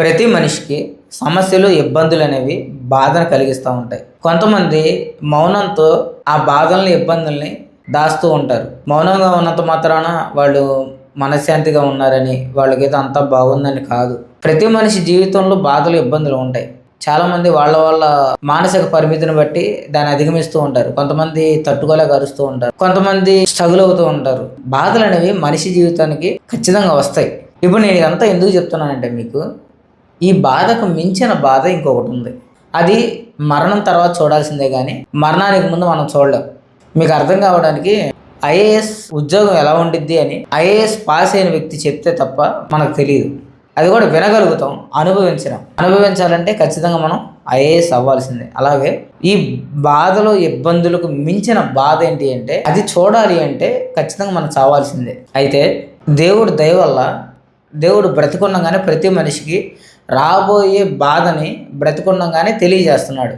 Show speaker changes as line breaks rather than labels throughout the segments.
ప్రతి మనిషికి సమస్యలు ఇబ్బందులు అనేవి బాధను కలిగిస్తూ ఉంటాయి. కొంతమంది మౌనంతో ఆ బాధల్ని ఇబ్బందుల్ని దాస్తూ ఉంటారు. మౌనంగా ఉన్నంత మాత్రాన వాళ్ళు మనశ్శాంతిగా ఉన్నారని వాళ్ళకి ఏదో అంతా బాగుందని కాదు. ప్రతి మనిషి జీవితంలో బాధలు ఇబ్బందులు ఉంటాయి. చాలామంది వాళ్ళ వాళ్ళ మానసిక పరిమితిని బట్టి దాన్ని అధిగమిస్తూ ఉంటారు. కొంతమంది తట్టుకోలేక అరుస్తూ ఉంటారు. కొంతమంది స్ట్రగుల్ అవుతూ ఉంటారు. బాధలు అనేవి మనిషి జీవితానికి ఖచ్చితంగా వస్తాయి. ఇప్పుడు నేను ఇదంతా ఎందుకు చెప్తున్నానంటే మీకు ఈ బాధకు మించిన బాధ ఇంకొకటి ఉంది. అది మరణం తర్వాత చూడాల్సిందే కానీ మరణానికి ముందు మనం చూడలేం. మీకు అర్థం కావడానికి ఐఏఎస్ ఉద్యోగం ఎలా ఉండిద్ది అని ఐఏఎస్ పాస్ అయిన వ్యక్తి చెప్తే తప్ప మనకు తెలియదు అది కూడా వినగలుగుతాం అనుభవించడం అనుభవించాలంటే ఖచ్చితంగా మనం ఐఏఎస్ అవ్వాల్సిందే. అలాగే ఈ బాధలు ఇబ్బందులకు మించిన బాధ ఏంటి అంటే అది చూడాలి అంటే ఖచ్చితంగా మనం చావాల్సిందే. అయితే దేవుడు దయ వల్ల దేవుడు బ్రతికుండగానే ప్రతి మనిషికి రాబోయే బాధని బ్రతికుండగానే తెలియజేస్తున్నాడు.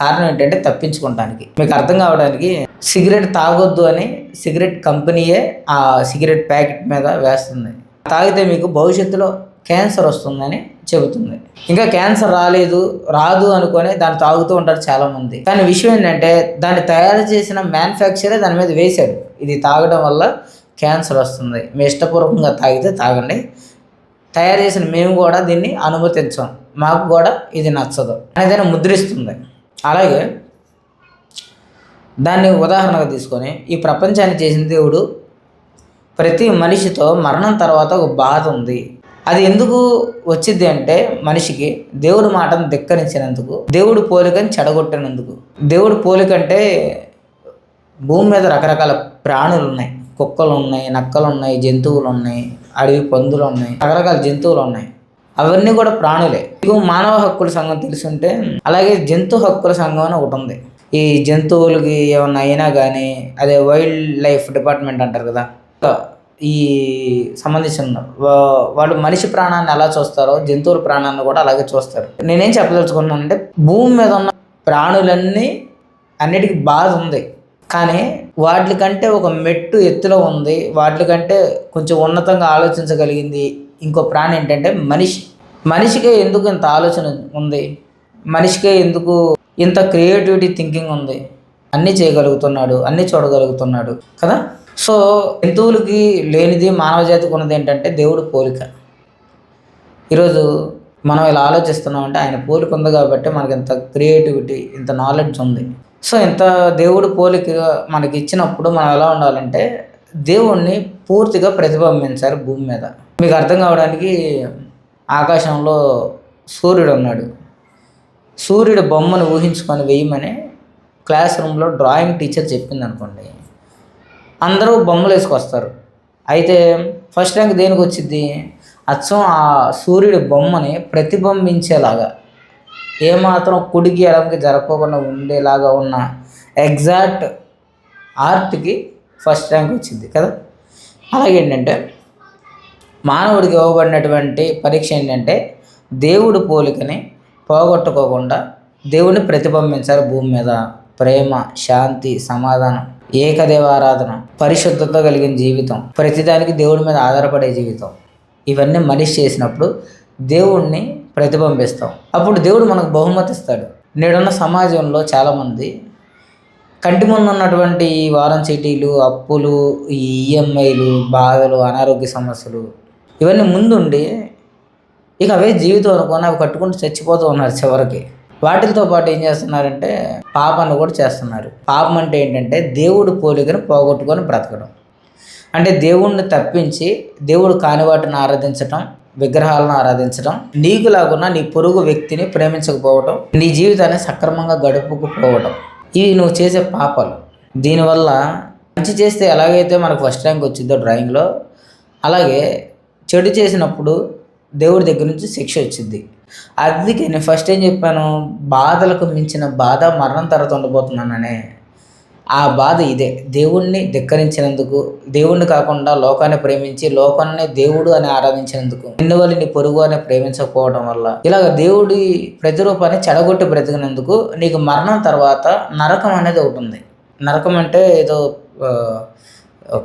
కారణం ఏంటంటే తప్పించుకోవడానికి మీకు అర్థం కావడానికి సిగరెట్ తాగొద్దు అని సిగరెట్ కంపెనీయే ఆ సిగరెట్ ప్యాకెట్ మీద వేస్తుంది. తాగితే మీకు భవిష్యత్తులో క్యాన్సర్ వస్తుందని చెబుతుంది. ఇంకా క్యాన్సర్ రాలేదు రాదు అనుకొని దాన్ని తాగుతూ ఉంటారు చాలామంది. కానీ విషయం ఏంటంటే దాన్ని తయారు చేసిన మ్యానుఫ్యాక్చరే దాని మీద వేశాడు ఇది తాగడం వల్ల క్యాన్సర్ వస్తుంది. మీ ఇష్టపూర్వకంగా తాగితే తాగండి. తయారు చేసిన మేము కూడా దీన్ని అనుమతించాం. మాకు కూడా ఇది నచ్చదు అనేది ముద్రిస్తుంది. అలాగే దాన్ని ఉదాహరణగా తీసుకొని ఈ ప్రపంచాన్ని చేసిన దేవుడు ప్రతి మనిషితో మరణం తర్వాత ఒక బాధ ఉంది. అది ఎందుకు వచ్చింది అంటే మనిషికి దేవుడి మాటను ధిక్కరించినందుకు దేవుడు పోలికని చెడగొట్టినందుకు. దేవుడు పోలిక అంటే భూమి మీద రకరకాల ప్రాణులు ఉన్నాయి కుక్కలు ఉన్నాయి నక్కలు ఉన్నాయి జంతువులు ఉన్నాయి అడవి పందులు ఉన్నాయి రకరకాల జంతువులు ఉన్నాయి అవన్నీ కూడా ప్రాణులే. మీకు మానవ హక్కుల సంఘం తెలుసుంటే అలాగే జంతు హక్కుల సంఘం అని ఒకటి ఉంది. ఈ జంతువులకి ఏమన్నా అయినా కానీ అదే వైల్డ్ లైఫ్ డిపార్ట్మెంట్ అంటారు కదా ఈ సంబంధించిన వా- వాళ్ళు మనిషి ప్రాణాన్ని ఎలా చూస్తారో జంతువుల ప్రాణాన్ని కూడా అలాగే చూస్తారు. నేనేం చెప్పదలుచుకున్నానంటే భూమి మీద ఉన్న ప్రాణులన్నీ అన్నిటికీ బాధ ఉంది. కానీ వాటికంటే ఒక మెట్టు ఎత్తులో ఉంది. వాటికంటే కొంచెం ఉన్నతంగా ఆలోచించగలిగింది ఇంకో ప్రాణి ఏంటంటే మనిషి. మనిషికే ఎందుకు ఇంత ఆలోచన ఉంది? మనిషికే ఎందుకు ఇంత క్రియేటివిటీ థింకింగ్ ఉంది? అన్నీ చేయగలుగుతున్నాడు అన్నీ చూడగలుగుతున్నాడు కదా? సో జంతువులకి లేనిది మానవ జాతికి ఉన్నది ఏంటంటే దేవుడు పోలిక. ఈరోజు మనం ఇలా ఆలోచిస్తున్నాం అంటే ఆయన పోలిక ఉంది కాబట్టి మనకి ఇంత క్రియేటివిటీ ఇంత నాలెడ్జ్ ఉంది. సో ఇంత దేవుడు పోలిక మనకి ఇచ్చినప్పుడు మనం ఎలా ఉండాలంటే దేవుణ్ణి పూర్తిగా ప్రతిబింబించారు భూమి మీద. మీకు అర్థం కావడానికి ఆకాశంలో సూర్యుడు ఉన్నాడు. సూర్యుడు బొమ్మను ఊహించుకొని వేయమని క్లాస్ రూమ్లో డ్రాయింగ్ టీచర్ చెప్పింది అనుకోండి. అందరూ బొమ్మలు వేసుకొస్తారు. అయితే ఫస్ట్ ర్యాంక్ దేనికి వచ్చింది అచ్చం ఆ సూర్యుడి బొమ్మని ప్రతిబింబించేలాగా. ఏమాత్రం కుడికి ఎడమకి జరగకుండా ఉండేలాగా ఉన్న ఎగ్జాక్ట్ ఆర్ట్కి ఫస్ట్ ర్యాంక్ వచ్చింది కదా? అలాగే ఏంటంటే మానవుడికి ఇవ్వబడినటువంటి పరీక్ష ఏంటంటే దేవుడి పోలికని పోగొట్టుకోకుండా దేవుడిని ప్రతిబింబించారు భూమి మీద. ప్రేమ శాంతి సమాధానం ఏకదేవారాధన పరిశుద్ధత కలిగిన జీవితం ప్రతిదానికి దేవుడి మీద ఆధారపడే జీవితం. ఇవన్నీ మనిషి చేసినప్పుడు దేవుణ్ణి ప్రతిబింబిస్తాం. అప్పుడు దేవుడు మనకు బహుమతి ఇస్తాడు. నేడున్న సమాజంలో చాలామంది కంటి ముందు ఉన్నటువంటి ఈ వారం చీటీలు అప్పులు ఈ ఈఎంఐలు బాధలు అనారోగ్య సమస్యలు ఇవన్నీ ముందుండి ఇక అవే జీవితం అనుకొని అవి కట్టుకుంటూ చచ్చిపోతూ ఉన్నారు చివరికి. వాటితో పాటు ఏం చేస్తున్నారంటే పాపాన్ని కూడా చేస్తున్నారు. పాపం అంటే ఏంటంటే దేవుడు పోలికను పోగొట్టుకొని బ్రతకడం. అంటే దేవుణ్ణి తప్పించి దేవుడు కాని వాటిని ఆరాధించటం విగ్రహాలను ఆరాధించడం నీకులాగున్న నీ పొరుగు వ్యక్తిని ప్రేమించకపోవటం నీ జీవితాన్ని సక్రమంగా గడుపుకుపోవటం. ఇవి నువ్వు చేసే పాపాలు. దీనివల్ల మంచి చేస్తే ఎలాగైతే మనకు ఫస్ట్ ర్యాంక్ వచ్చిందో డ్రాయింగ్లో అలాగే చెడు చేసినప్పుడు దేవుడి దగ్గర నుంచి శిక్ష వచ్చింది. అందుకే నేను ఫస్ట్ ఏం చెప్పాను? బాధలకు మించిన బాధ మరణం తర్వాత ఉండబోతున్నాననే ఆ బాధ ఇదే. దేవుణ్ణి ధిక్కరించినందుకు దేవుణ్ణి కాకుండా లోకాన్ని ప్రేమించి లోకాన్ని దేవుడు అని ఆరాధించినందుకు నిన్న వల్ల నీ పొరుగు అని ప్రేమించకపోవడం వల్ల. ఇలాగ దేవుడి ప్రతిరూపాన్ని చెడగొట్టి బ్రతికినందుకు నీకు మరణం తర్వాత నరకం అనేది ఒకటి ఉంది. నరకం అంటే ఏదో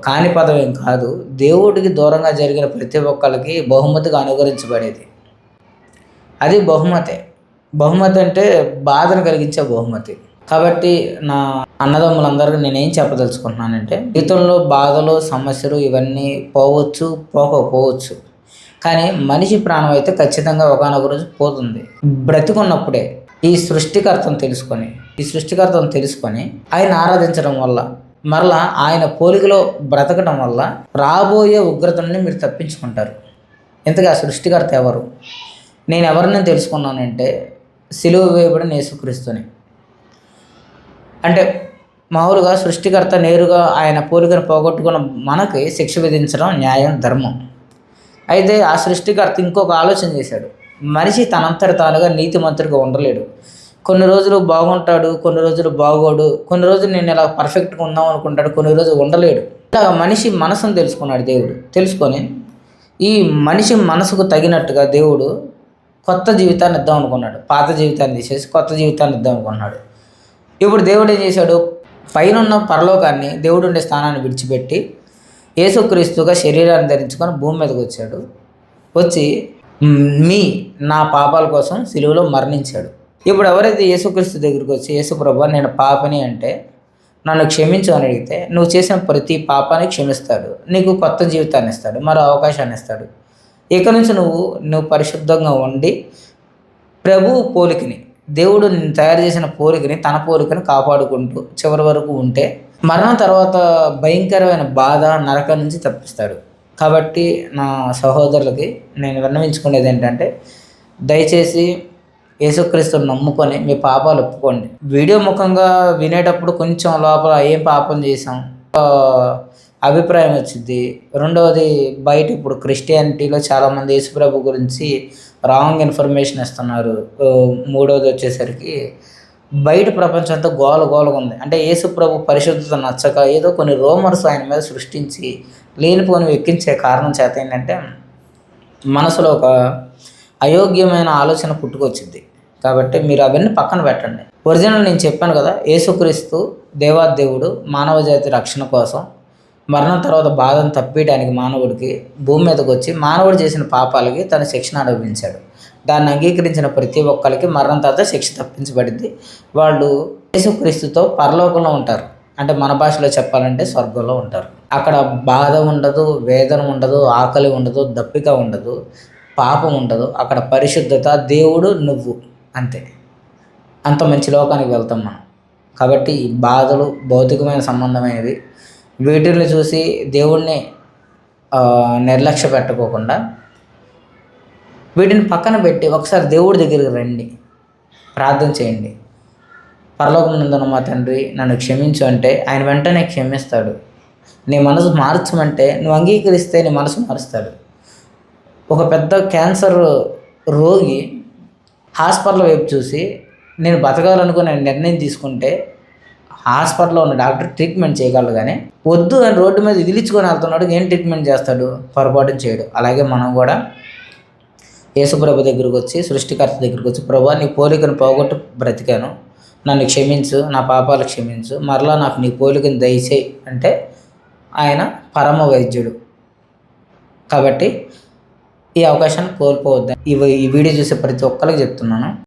కాని పదం ఏం కాదు. దేవుడికి దూరంగా జరిగిన ప్రతి ఒక్కరికి బహుమతిగా అనుకరించబడేది. అది బహుమతే. బహుమతి అంటే బాధను కలిగించే బహుమతి. కాబట్టి నా అన్నదమ్ములందరికీ నేనేం చెప్పదలుచుకుంటున్నానంటే జీవితంలో బాధలు సమస్యలు ఇవన్నీ పోవచ్చు పోకపోవచ్చు. కానీ మనిషి ప్రాణం అయితే ఖచ్చితంగా ఒకనొక రోజు పోతుంది. బ్రతికున్నప్పుడే ఈ సృష్టికర్తను తెలుసుకొని ఈ సృష్టికర్తను తెలుసుకొని ఆయన ఆరాధించడం వల్ల మరలా ఆయన పోలికలో బ్రతకడం వల్ల రాబోయే ఉగ్రతని మీరు తప్పించుకుంటారు. ఇంతగా సృష్టికర్త ఎవరు? నేను ఎవరిని తెలుసుకున్నానంటే సిలువ వేయబడిన యేసుక్రీస్తుని. అంటే మామూలుగా సృష్టికర్త నేరుగా ఆయన పోలికను పోగొట్టుకున్న మనకి శిక్ష విధించడం న్యాయం ధర్మం. అయితే ఆ సృష్టికర్త ఇంకొక ఆలోచన చేశాడు. మనిషి తనంతటి తానుగా నీతిమంతుడిగా ఉండలేడు. కొన్ని రోజులు బాగుంటాడు కొన్ని రోజులు బాగోడు కొన్ని రోజులు నేను ఇలా పర్ఫెక్ట్గా ఉందాం అనుకుంటాడు కొన్ని రోజులు ఉండలేడు. ఇలా మనిషి మనసును తెలుసుకున్నాడు దేవుడు. తెలుసుకొని ఈ మనిషి మనసుకు తగినట్టుగా దేవుడు కొత్త జీవితాన్ని ఇద్దాం అనుకున్నాడు. పాత జీవితాన్ని తీసేసి కొత్త జీవితాన్ని ఇద్దాం అనుకున్నాడు. ఇప్పుడు దేవుడు ఏం చేశాడు? పైన ఉన్న పరలోకాన్ని దేవుడు ఉండే స్థానాన్ని విడిచిపెట్టి యేసుక్రీస్తుగా శరీరాన్ని ధరించుకొని భూమి మీదకి వచ్చాడు. వచ్చి మీ నా పాపాల కోసం సిలువలో మరణించాడు. ఇప్పుడు ఎవరైతే యేసుక్రీస్తు దగ్గరికి వచ్చి యేసు ప్రభా నేను పాపని అంటే నన్ను క్షమించు అని అడిగితే నువ్వు చేసిన ప్రతి పాపాన్ని క్షమిస్తాడు. నీకు కొత్త జీవితాన్ని ఇస్తాడు. మరో అవకాశాన్ని ఇస్తాడు. ఇక నుంచి నువ్వు నువ్వు పరిశుద్ధంగా ఉండి ప్రభువు పోలికని దేవుడు తయారు చేసిన పోలికని తన పోలికని కాపాడుకుంటూ చివరి వరకు ఉంటే మరణం తర్వాత భయంకరమైన బాధ నరకం నుంచి తప్పిస్తాడు. కాబట్టి నా సహోదరులకి నేను విన్నవించుకునేది ఏంటంటే దయచేసి యేసుక్రీస్తుని నమ్ముకొని మీ పాపాలు ఒప్పుకోండి. వీడియో ముఖంగా వినేటప్పుడు కొంచెం లోపల ఏం పాపం చేసాం అభిప్రాయం వచ్చింది. రెండవది బయట ఇప్పుడు క్రిస్టియానిటీలో చాలామంది యేసుప్రభు గురించి రాంగ్ ఇన్ఫర్మేషన్ ఇస్తున్నారు. మూడోది మూడవది వచ్చేసరికి బయట ప్రపంచం అంతా గోల గోలగా ఉంది. అంటే యేసుప్రభు పరిశుద్ధత నచ్చక ఏదో కొన్ని రోమర్స్ ఆయన మీద సృష్టించి లేనిపోని ఎక్కించే కారణం చేత ఏంటంటే మనసులో ఒక అయోగ్యమైన ఆలోచన పుట్టుకొచ్చింది కాబట్టి మీరు అవన్నీ పక్కన పెట్టండి. ఒరిజినల్ నేను చెప్పాను కదా యేసుక్రీస్తు దేవాదేవుడు మానవ జాతి రక్షణ కోసం మరణం తర్వాత బాధను తప్పియడానికి మానవుడికి భూమి మీదకి వచ్చి మానవుడు చేసిన పాపాలకి తన శిక్షణ అనుభవించాడు. దాన్ని అంగీకరించిన ప్రతి ఒక్కరికి మరణం తర్వాత శిక్ష తప్పించబడింది. వాళ్ళు యేసుక్రీస్తుతో పరలోకంలో ఉంటారు. అంటే మన భాషలో చెప్పాలంటే స్వర్గంలో ఉంటారు. అక్కడ బాధ ఉండదు వేదన ఉండదు ఆకలి ఉండదు దప్పిక ఉండదు పాపం ఉండదు. అక్కడ పరిశుద్ధత దేవుడు నువ్వు అంతే. అంత మంచి లోకానికి వెళ్తాం మనం. కాబట్టి ఈ బాధలు భౌతికమైన సంబంధమైనవి వీటిని చూసి దేవుణ్ణి నిర్లక్ష్య పెట్టకోకుండా వీటిని పక్కన పెట్టి ఒకసారి దేవుడి దగ్గరికి రండి. ప్రార్థన చేయండి. పరలోకమునందున్న మా తండ్రి నన్ను క్షమించు అంటే ఆయన వెంటనే క్షమిస్తాడు. నీ మనసు మార్చమంటే నువ్వు అంగీకరిస్తే నీ మనసు మారుస్తాడు. ఒక పెద్ద క్యాన్సర్ రోగి హాస్పిటల్ వైపు చూసి నేను బతకాలనుకునే నిర్ణయం తీసుకుంటే హాస్పిటల్లో ఉన్న డాక్టర్ ట్రీట్మెంట్ చేయగలడు కానీ వద్దు అని రోడ్డు మీద ఇదిలించుకొని వెళ్తున్నాడు ఏం ట్రీట్మెంట్ చేస్తాడు? పొరపాటు చేయడు. అలాగే మనం కూడా యేసుప్రభు దగ్గరికి వచ్చి సృష్టికర్త దగ్గరికి వచ్చి ప్రభా నీ పోలికను పోగొట్టు బ్రతికాను. నన్ను క్షమించు నా పాపాలు క్షమించు. మరలా నాకు నీ పోలికను దయచేయి అంటే ఆయన పరమ వైద్యుడు. కాబట్టి ఈ అవకాశాన్ని కోల్పోవద్దు ఇవి ఈ వీడియో చూసే ప్రతి ఒక్కరికి చెప్తున్నాను.